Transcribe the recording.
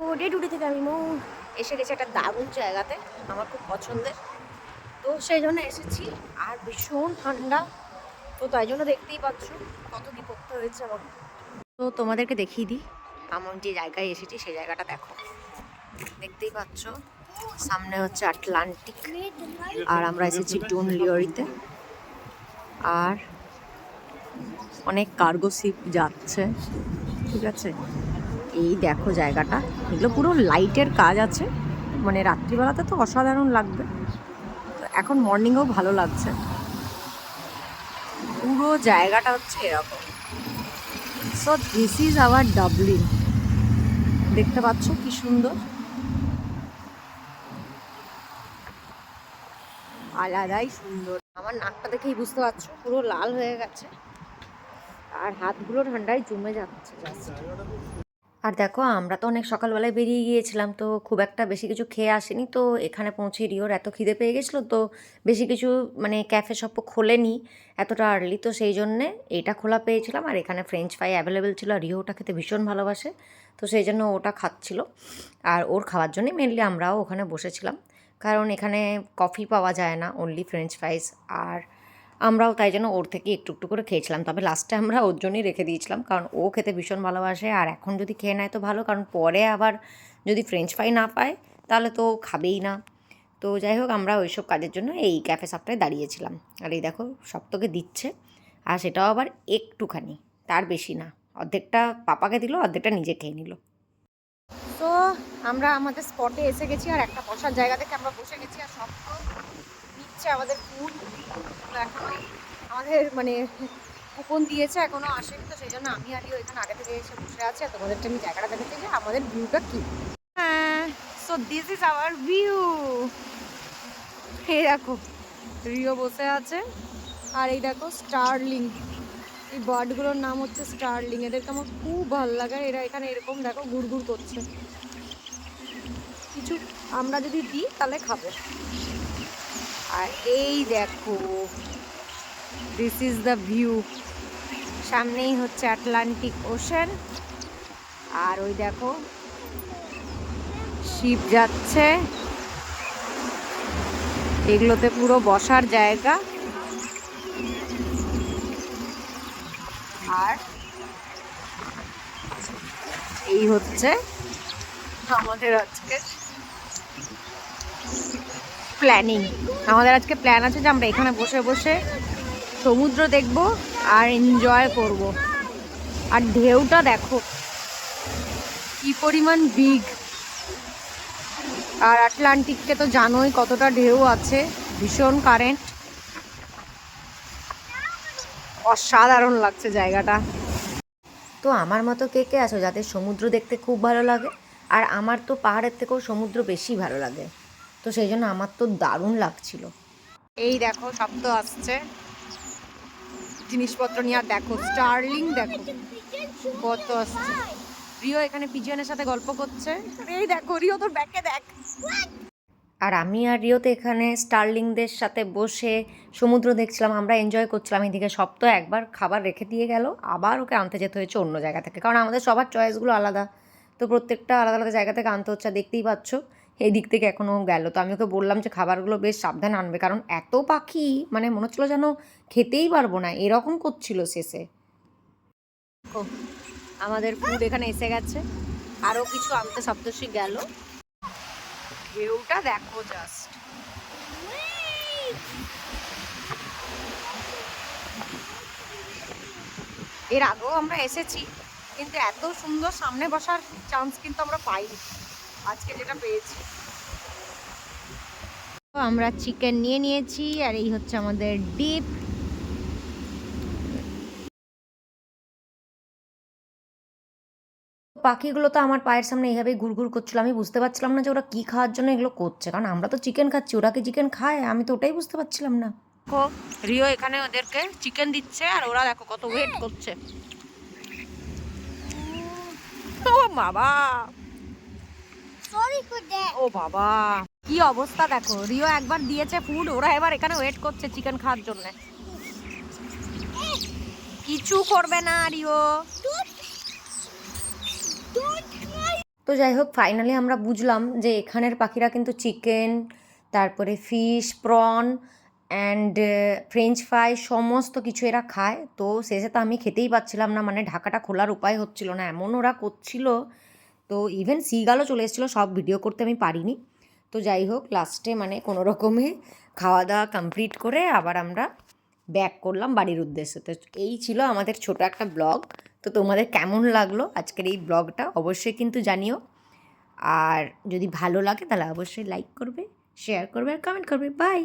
Day today থেকে আমি মৌ এসে গেছি একটা দারুণ জায়গাতে, আমার খুব পছন্দের। তো সেই জন্য এসেছি, আর ভীষণ ঠান্ডা। তো তাই জন্য দেখতেই পাচ্ছ কত কি করতে হয়েছে আমার তো তোমাদেরকে দেখিয়ে দিই আমার যে জায়গায় এসেছি, সেই জায়গাটা দেখো। দেখতেই পাচ্ছ, সামনে হচ্ছে আটলান্টিক, আর আমরা এসেছি ডুন লিওরিতে আর অনেক কার্গো শিপ যাচ্ছে, ঠিক আছে? এই দেখো জায়গাটা। এগুলো পুরো লাইটের কাজ আছে। মানে রাত্রিবেলাতে তো অসাধারণ লাগবে। এখন মর্নিংয়েও ভালো লাগছে। পুরো জায়গাটা হচ্ছে এরকম। So this is our Dublin দেখতে পাচ্ছ কি সুন্দর। আলাদাই সুন্দর। আমার নাকটা দেখেই বুঝতে পারছ, পুরো লাল হয়ে গেছে। আর হাতগুলো ঠান্ডায় জমে যাচ্ছে। আর দেখো, আমরা তো অনেক সকালবেলায় বেরিয়ে গিয়েছিলাম, তো খুব একটা বেশি কিছু খেয়ে আসেনি। তো এখানে পৌঁছে রিওর এত খিদে পেয়ে গেছিল, তো বেশি কিছু মানে ক্যাফে শপ খোলেনি এতটা আর্লি তো সেই জন্যে এটা খোলা পেয়েছিলাম। আর এখানে ফ্রেঞ্চ ফ্রাই অ্যাভেলেবেল ছিল, আর রিও ওটা খেতে ভীষণ ভালোবাসে, তো সেই জন্য ওটা খাচ্ছিল। আর ওর খাওয়ার জন্যই মেনলি আমরাও ওখানে বসেছিলাম, কারণ এখানে কফি পাওয়া যায় না অনলি ফ্রেঞ্চ ফ্রাইস আর আমরাও তাই জন্য ওর থেকে একটু একটু করে খেয়েছিলাম। তবে লাস্টে আমরা ওর জন্যই রেখে দিয়েছিলাম। কারণ ও খেতে ভীষণ ভালোবাসে আর এখন যদি খেয়ে নেয় তো ভালো। কারণ পরে আবার যদি ফ্রেঞ্চ ফ্রাই না পায় তাহলে তো খাবেই না। তো যাই হোক, আমরা ওইসব কাজের জন্য এই ক্যাফে সাপটায় দাঁড়িয়েছিলাম। আর এই দেখো, সব তোকে দিচ্ছে। আর সেটাও আবার একটুখানি, তার বেশি না। অর্ধেকটা পাপাকে দিল, অর্ধেকটা নিজে খেয়ে নিল। তো আমরা আমাদের স্পটে এসে গেছি আর একটা বসার জায়গা থেকে আমরা বসে গেছি আর সব তো আমাদের ফুড এখনও আমাদের মানে কুপন দিয়েছে, এখনও আসেনি তো, সেই জন্য আমি আর রিও এখানে আগে থেকে এসে বসে আছি, আর তোমাদেরকে আমি জায়গাটা দেখাচ্ছি যে আমাদের ভিউটা কি। হ্যাঁ so this is our view এই দেখো, রিও বসে আছে, আর এই দেখো স্টারলিং এই বার্ডগুলোর নাম হচ্ছে স্টারলিং এদেরকে আমার খুব ভালো লাগে, এরা এখানে এরকম দেখো ঘুরঘুর করছে। কিছু আমরা যদি দিই, তাহলে খাবে। আর এই দেখো দিস ইজ দ্য ভিউ সামনেই হচ্ছে আটলান্টিক ওশেন আর ওই দেখো শিপ যাচ্ছে। এগুলোতে পুরো বসার জায়গা। আর এই হচ্ছে আমাদের আজকে প্ল্যানিং আমাদের আজকে প্ল্যান আছে যে আমরা এখানে বসে বসে সমুদ্র দেখব আর এনজয় করব। আর ঢেউটা দেখো, কি পরিমাণ বিগ আর আটলান্টিককে তো জানোই কতটা ঢেউ আছে, ভীষণ কারেন্ট অসাধারণ লাগছে জায়গাটা। তো আমার মতো কে কে আছো যাদের সমুদ্র দেখতে খুব ভালো লাগে? আর আমার তো পাহাড়ের থেকেও সমুদ্র বেশি ভালো লাগে। তো সেই জন্য আমার তো দারুণ লাগছিল। এই দেখো শব্দ আসছে। জিনিসপত্র নিয়ে আর দেখো স্টার্লিং দেখো। কত আসছে। রিও এখানে পিজিয়নের সাথে গল্প করছে। এই দেখো রিও তোর ব্যাকে দেখ। আর আমি আর রিওতে এখানে স্টার্লিংদের সাথে বসে সমুদ্র দেখছিলাম আমরা এনজয় করছিলাম। এদিকে সব তো একবার খাবার রেখে দিয়ে গেল আবার ওকে আনতে যেতে হয়েছে অন্য জায়গা থেকে। কারণ আমাদের সবার চয়েসগুলো আলাদা। তো প্রত্যেকটা আলাদা আলাদা জায়গা থেকে আনতে হচ্ছে দেখতেই পাচ্ছ। এই দিক থেকে এখনও গেল। তো আমি ওকে বললাম যে, খাবারগুলো বেশ সাবধানে আনবে। কারণ এত পাখি মানে মনে হচ্ছিল যেন খেতেই পারব না, এরকম করছিল শেষে। আমাদের ফুড এখানে এসে গেছে। আরও কিছু আনতে সপ্তর্ষি গেল। ঢেউটা দেখো জাস্ট এর আগেও আমরা এসেছি, কিন্তু এত সুন্দর সামনে বসার চান্স কিন্তু আমরা পাইনি। আজকে যেটা পেয়েছি। আমরা চিকেন নিয়ে নিয়েছি আর এই হচ্ছে আমাদের ডিপ। পাখিগুলো তো আমার পায়ের সামনে এইভাবেই ঘুরঘুর করছিল আমি বুঝতে পারছিলাম না যে ওরা কী খাওয়ার জন্য এগুলো করছে কারণ আমরা তো চিকেন খাচ্ছি ওরা কি চিকেন খায়? আমি তো ওটাই বুঝতে পারছিলাম না। দেখো রিও এখানে ওদেরকে চিকেন দিচ্ছে আর ওরা দেখো কত ওয়েট করছে। ও বাবা. কি অবস্থা দেখো? রিও একবার দিয়েছে ফুড ওরা এবার এখানে ওয়েট করছে চিকেন খাওয়ার জন্য। কিছু করবে না রিও। তো যাই হোক ফাইনালি আমরা বুঝলাম যে এখানের পাখিরা কিন্তু চিকেন তারপরে fish prawn and French fry সমস্ত কিছু এরা খায়। তো শেষে তো আমি খেতেই পাচ্ছিলাম না মানে ঢাকাটা খোলার উপায় হচ্ছিল না, এমন ওরা করছিল তো ইভেন সিগালও চলে এসেছিল, সব ভিডিও করতে আমি পারিনি। তো যাই হোক লাস্টে মানে কোনো রকমে খাওয়া দাওয়া কমপ্লিট করে আবার আমরা ব্যাক করলাম বাড়ির উদ্দেশ্যে। তো এই ছিল আমাদের ছোট একটা ব্লগ তো তোমাদের কেমন লাগল আজকের এই ব্লগটা অবশ্যই কিন্তু জানিও। আর যদি ভালো লাগে তাহলে অবশ্যই লাইক করবে শেয়ার করবে আর কমেন্ট করবে। বাই